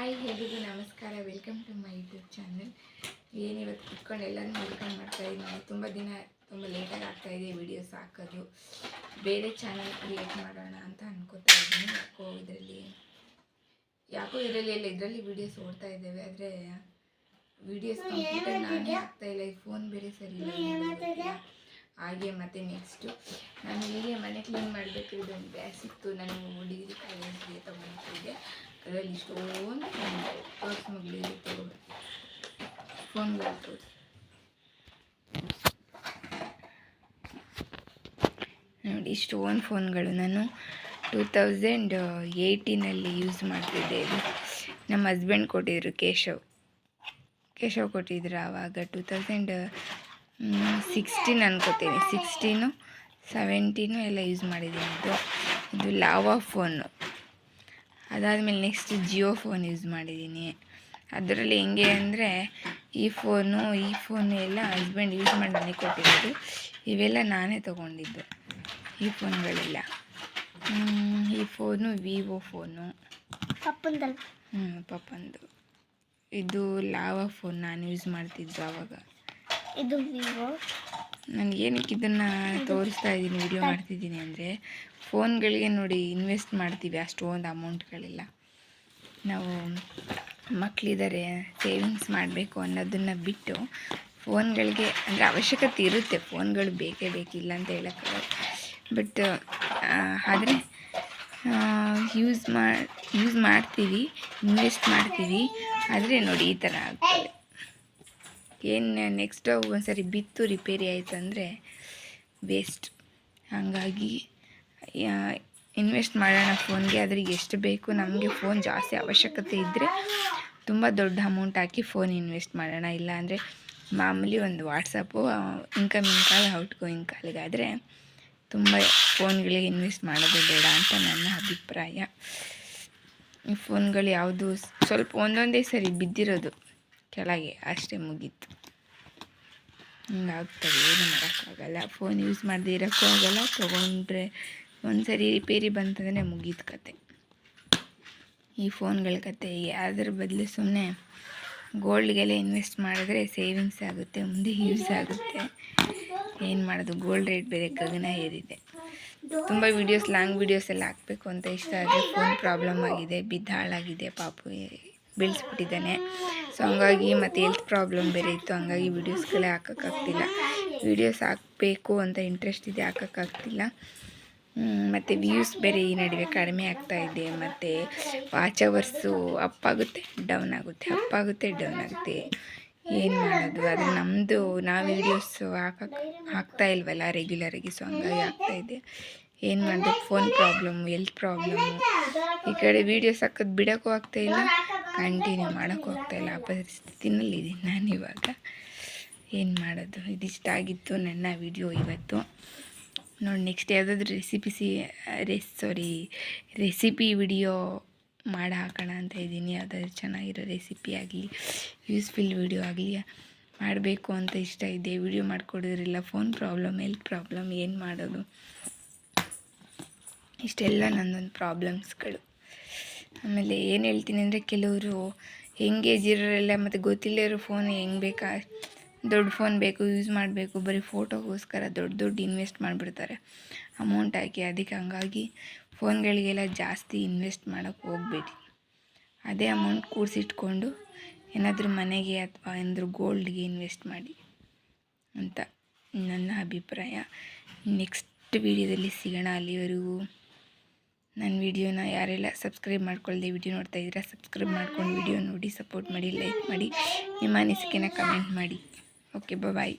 Hi ಎಲ್ರಿಗೂ ನಮಸ್ಕಾರ. Welcome to my YouTube channel ಏನಿವತ್ತು ಕುತ್ಕೊಂಡು ಎಲ್ಲರೂ ವೆಲ್ಕಮ್ ಮಾಡ್ತಾಯಿದ್ದೀನಿ ತುಂಬ ದಿನ ತುಂಬ ಲೇಟಾಗಿ ಆಗ್ತಾ ಇದೆ ವೀಡಿಯೋಸ್ ಹಾಕೋದು ಬೇರೆ ಚಾನಲ್ ಕ್ರಿಯೇಟ್ ಮಾಡೋಣ ಅಂತ ಅನ್ಕೋತಾ ಇದ್ದೀನಿ ಯಾಕೋ ಇದರಲ್ಲಿ ಯಾಕೋ ಇದರಲ್ಲಿ ಎಲ್ಲ ಇದರಲ್ಲಿ ವೀಡಿಯೋಸ್ ಓಡ್ತಾ ಇದ್ದೇವೆ. ಆದರೆ ವೀಡಿಯೋಸ್ ಕಂಪ್ಲೀಟಾಗಿ ನಾನೇ ಆಗ್ತಾಯಿಲ್ಲ ಈ ಫೋನ್ ಬೇರೆ ಸರಿ ಇಲ್ಲ ಹಾಗೆ ಮತ್ತು ನೆಕ್ಸ್ಟು ನಾನು ಹೀಗೆ ಮನೆ ಕ್ಲೀನ್ ಮಾಡಬೇಕು ಇದೊಂದು ಬ್ಯಾಗ್ ಸಿಕ್ತು ನಾನು ಡಿಗ್ರಿ ಕಾಲೇಜ್ಗೆ ತೊಗೊಂಡಿದ್ದೆ. ಅದರಲ್ಲಿ ಇಷ್ಟೊಂದು ತೋರಿಸಿ ನೋಡಿ ಫೋನ್ಗಳು ನಾನು ಟೂ ತೌಸಂಡ್ ಏಯ್ಟೀನಲ್ಲಿ ಯೂಸ್ ಮಾಡ್ತಿದ್ದೆ ನಮ್ಮ ಹಸ್ಬೆಂಡ್ ಕೊಟ್ಟಿದ್ರು ಕೇಶವ್. ಕೇಶವ್ ಕೊಟ್ಟಿದ್ರು ಆವಾಗ ಟೂ ತೌಸಂಡ್ ಸಿಕ್ಸ್ಟೀನ್ ಅನ್ಕೋತೀನಿ. ಸಿಕ್ಸ್ಟೀನು ಸೆವೆಂಟೀನು ಎಲ್ಲ ಯೂಸ್ ಮಾಡಿದ್ದೀನಿ. ಇದು ಲಾವಾ ಫೋನು ಅದಾದಮೇಲೆ ನೆಕ್ಸ್ಟ್ ಜಿಯೋ ಫೋನ್ ಯೂಸ್ ಮಾಡಿದ್ದೀನಿ ಅದರಲ್ಲಿ ಹೆಂಗೆ ಅಂದರೆ ಈ ಫೋನು ಈ ಫೋನು ಎಲ್ಲ ಹಸ್ಬೆಂಡ್ ಯೂಸ್ ಮಾಡಿ ನನಗೆ ಕೊಟ್ಟಿರೋದು. ಇವೆಲ್ಲ ನಾನೇ ತೊಗೊಂಡಿದ್ದು ಈ ಫೋನ್ಗಳೆಲ್ಲ ಈ ಫೋನು ವಿವೋ ಫೋನು ಪಪ್ಪಂದಲ್ಲ? ಹ್ಞೂ ಪಪ್ಪಂದು. ಇದು ಲಾವಾ ಫೋನ್ ನಾನು ಯೂಸ್ ಮಾಡ್ತಿದ್ದು ಆವಾಗ. ಇದು ವಿವೋ ನಾನು ಏನಕ್ಕೆ ಇದನ್ನು ತೋರಿಸ್ತಾ ಇದ್ದೀನಿ ವಿಡಿಯೋ ಮಾಡ್ತಿದ್ದೀನಿ ಅಂದರೆ ಫೋನ್ಗಳಿಗೆ ನೋಡಿ ಇನ್ವೆಸ್ಟ್ ಮಾಡ್ತೀವಿ ಅಷ್ಟೊಂದು ಅಮೌಂಟ್ಗಳೆಲ್ಲ ನಾವು ಮಕ್ಕಳಿದ್ದಾರೆ ಸೇವಿಂಗ್ಸ್ ಮಾಡಬೇಕು ಅನ್ನೋದನ್ನು ಬಿಟ್ಟು ಫೋನ್ಗಳಿಗೆ ಅಂದರೆ ಅವಶ್ಯಕತೆ ಇರುತ್ತೆ, ಫೋನ್ಗಳು ಬೇಕೇ ಬೇಕಿಲ್ಲ ಅಂತ ಹೇಳಕ್ಕೆ ಬಟ್ ಆದರೆ ಯೂಸ್ ಮಾಡಿ ಯೂಸ್ ಮಾಡ್ತೀವಿ ಇನ್ವೆಸ್ಟ್ ಮಾಡ್ತೀವಿ, ಆದರೆ ನೋಡಿ ಈ ಥರ ಆಗ್ತದೆ. ಏನು ನೆಕ್ಸ್ಟ್ ಒಂದ್ಸರಿ ಬಿತ್ತು ರಿಪೇರಿ ಆಯಿತು ಅಂದರೆ ವೇಸ್ಟ್ ಹಾಗಾಗಿ ಇನ್ವೆಸ್ಟ್ ಮಾಡೋಣ ಫೋನ್ಗೆ ಅದ್ರಿಗೆ ಎಷ್ಟು ಬೇಕು? ನಮಗೆ ಫೋನ್ ಜಾಸ್ತಿ ಅವಶ್ಯಕತೆ ಇದ್ದರೆ ತುಂಬ ದೊಡ್ಡ ಅಮೌಂಟ್ ಹಾಕಿ ಫೋನ್ ಇನ್ವೆಸ್ಟ್ ಮಾಡೋಣ. ಇಲ್ಲ ಅಂದರೆ ಮಾಮೂಲಿ ಒಂದು WhatsApp incoming call outgoing ಕಾಲಿಗಾದರೆ ತುಂಬ ಫೋನ್ಗಳಿಗೆ ಇನ್ವೆಸ್ಟ್ ಮಾಡೋದು ಬೇಡ ಅಂತ ನನ್ನ ಅಭಿಪ್ರಾಯ. ಈ ಫೋನ್ಗಳು ಯಾವುದು, ಸ್ವಲ್ಪ ಒಂದೊಂದೇ ಸರಿ ಬಿದ್ದಿರೋದು. ಕೆಳಗೆ ಅಷ್ಟೇ ಮುಗೀತು. ಹಿಂಗಾಗ್ತದೆ, ಏನು ಮಾಡೋಕ್ಕಾಗಲ್ಲ. ಫೋನ್ ಯೂಸ್ ಮಾಡದೇ ಇರೋಕ್ಕೂ ಆಗಲ್ಲ. ತೊಗೊಂಡ್ರೆ ಒಂದು ಸರಿ ರಿಪೇರಿ ಬಂತಂದ್ರೆ ಮುಗೀತು ಕತೆ. ಈ ಫೋನ್ಗಳ ಕತೆ ಅದ್ರ ಬದಲು ಸುಮ್ಮನೆ ಗೋಲ್ಡ್ಗೆಲ್ಲ ಇನ್ವೆಸ್ಟ್ ಮಾಡಿದ್ರೆ ಸೇವಿಂಗ್ಸ್ ಆಗುತ್ತೆ, ಮುಂದೆ ಯೂಸ್ ಆಗುತ್ತೆ. ಏನು ಮಾಡೋದು? ಗೋಲ್ಡ್ ರೇಟ್ ಬೇರೆ ಗಗನ ಏರಿದೆ. ತುಂಬ ವೀಡಿಯೋಸ್ ಲಾಂಗ್ ವೀಡಿಯೋಸ್ ಎಲ್ಲ ಹಾಕಬೇಕು ಅಂತ ಇಷ್ಟ ಆದರೆ ಫೋನ್ ಪ್ರಾಬ್ಲಮ್ ಆಗಿದೆ ಬಿದ್ದ ಹಾಳಾಗಿದೆ ಪಾಪು. ಬೀಳಿಸ್ಬಿಟ್ಟಿದ್ದಾನೆ. ಸೊ ಹಂಗಾಗಿ ಮತ್ತು ಹೆಲ್ತ್ ಪ್ರಾಬ್ಲಮ್ ಬೇರೆ ಇತ್ತು. ಹಂಗಾಗಿ ವೀಡಿಯೋಸ್ಗಳೇ ಹಾಕೋಕ್ಕಾಗ್ತಿಲ್ಲ. ವೀಡಿಯೋಸ್ ಹಾಕಬೇಕು ಅಂತ ಇಂಟ್ರೆಸ್ಟ್ ಇದೆ, ಹಾಕೋಕ್ಕಾಗ್ತಿಲ್ಲ. ಮತ್ತು ವ್ಯೂಸ್ ಬೇರೆ ಈ ನಡುವೆ ಕಡಿಮೆ ಆಗ್ತಾ ಇದೆ. ಮತ್ತು ವಾಚ್ ಅವರ್ಸು ಅಪ್ ಆಗುತ್ತೆ ಡೌನ್ ಆಗುತ್ತೆ ಅಪ್ ಆಗುತ್ತೆ ಡೌನ್ ಆಗುತ್ತೆ. ಏನು ಮಾಡೋದು? ಅದು ನಮ್ಮದು ನಾವು ವೀಡಿಯೋಸ್ ಹಾಕಕ್ಕೆ ಹಾಕ್ತಾ ಇಲ್ವಲ್ಲ ರೆಗ್ಯುಲರಾಗಿ ಸೊ ಹಂಗಾಗಿ ಆಗ್ತಾ ಇದೆ. ಏನು ಮಾಡೋದು ಫೋನ್ ಪ್ರಾಬ್ಲಮ್ಮು ಹೆಲ್ತ್ ಪ್ರಾಬ್ಲಮ್ಮು ಈ ಕಡೆ ವೀಡಿಯೋಸ್ ಹಾಕೋದು ಬಿಡೋಕ್ಕೂ ಆಗ್ತಾಯಿಲ್ಲ ಕಂಟಿನ್ಯೂ ಮಾಡೋಕೆ ಹೋಗ್ತಾ ಇಲ್ಲ. ಆ ಪರಿಸ್ಥಿತಿನಲ್ಲಿ ಇದ್ದೀನಿ ನಾನು ಇವಾಗ. ಏನು ಮಾಡೋದು? ಇದಿಷ್ಟ ಆಗಿತ್ತು ನನ್ನ ವಿಡಿಯೋ ಇವತ್ತು. ನೋಡಿ ನೆಕ್ಸ್ಟ್ ಯಾವುದಾದ್ರೂ ರೆಸಿಪಿ ಸಿ ರೆಸ್ ಸಾರಿ ರೆಸಿಪಿ ವಿಡಿಯೋ ಮಾಡಿ ಹಾಕೋಣ ಅಂತ ಇದ್ದೀನಿ. ಯಾವುದಾದ್ರೂ ಚೆನ್ನಾಗಿರೋ ರೆಸಿಪಿ ಆಗಲಿ ಯೂಸ್ಫುಲ್ ವಿಡಿಯೋ ಆಗಲಿ ಮಾಡಬೇಕು ಅಂತ ಇಷ್ಟ ಇದೆ. ವಿಡಿಯೋ ಮಾಡಿಕೊಡೋದ್ರಿಲ್ಲ ಫೋನ್ ಪ್ರಾಬ್ಲಮ್ ಹೆಲ್ತ್ ಪ್ರಾಬ್ಲಮ್ ಏನು ಮಾಡೋದು? ಇಷ್ಟೆಲ್ಲ ನನ್ನೊಂದು ಪ್ರಾಬ್ಲಮ್ಸ್ಗಳು ಆಮೇಲೆ ಏನು ಹೇಳ್ತೀನಿ ಅಂದರೆ ಕೆಲವರು ಎಂಗೇಜ್ ಇರೋರೆಲ್ಲ ಮತ್ತು ಗೊತ್ತಿಲ್ಲೇ ಇರೋ ಫೋನ್ ಹೆಂಗೆ ಬೇಕಾ? ದೊಡ್ಡ ಫೋನ್ ಬೇಕು ಯೂಸ್ ಮಾಡಬೇಕು, ಬರೀ ಫೋಟೋಗೋಸ್ಕರ ದೊಡ್ಡ ದೊಡ್ಡ ಇನ್ವೆಸ್ಟ್ ಮಾಡಿಬಿಡ್ತಾರೆ. ಅಮೌಂಟ್ ಹಾಕಿ ಅದಕ್ಕೆ ಹಂಗಾಗಿ ಫೋನ್ಗಳಿಗೆಲ್ಲ ಜಾಸ್ತಿ ಇನ್ವೆಸ್ಟ್ ಮಾಡೋಕ್ಕೆ ಹೋಗಬೇಡಿ. ಅದೇ ಅಮೌಂಟ್ ಕೂಡಿಸಿಟ್ಕೊಂಡು ಏನಾದರೂ ಮನೆಗೆ ಅಥವಾ ಏನಾದರೂ ಗೋಲ್ಡ್ಗೆ ಇನ್ವೆಸ್ಟ್ ಮಾಡಿ ಅಂತ ನನ್ನ ಅಭಿಪ್ರಾಯ. ನೆಕ್ಸ್ಟ್ ವೀಡಿಯೋದಲ್ಲಿ ಸಿಗೋಣ ಅಲ್ಲಿವರೆಗೂ. ನನ್ನ ವಿಡಿಯೋನ ಯಾರೆಲ್ಲ ಸಬ್ಸ್ಕ್ರೈಬ್ ಮಾಡ್ಕೊಳ್ಳ್ದೆ ವಿಡಿಯೋ ನೋಡ್ತಾ ಇದ್ದೀರಾ, ಸಬ್ಸ್ಕ್ರೈಬ್ ಮಾಡ್ಕೊಂಡು ವಿಡಿಯೋ ನೋಡಿ, ಸಪೋರ್ಟ್ ಮಾಡಿ, ಲೈಕ್ ಮಾಡಿ, ನಿಮ್ಮ ಅನಿಸಿಕೆನ ಕಮೆಂಟ್ ಮಾಡಿ. Okay bye